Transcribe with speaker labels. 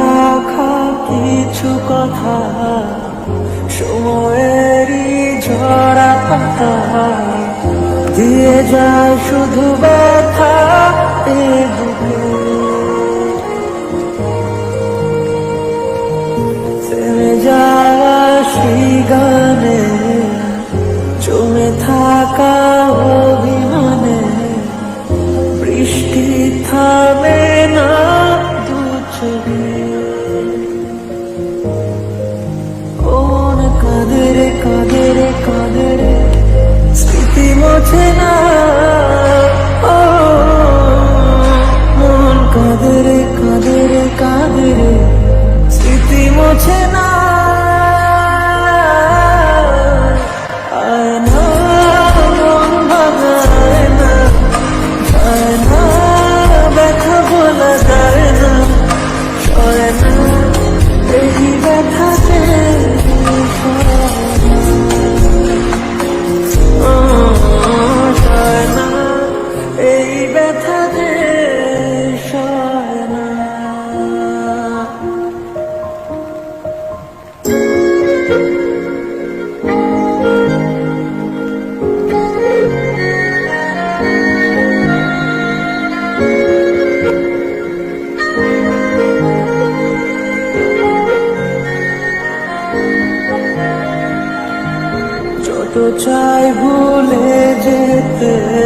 Speaker 1: রাখা কিছু কথা সময়েরই ঝরা পাতা। দিয়ে যায় শুধু ব্যথা যাওয়া সেই গান I'm not going to তো চাই ভুলে যেতে।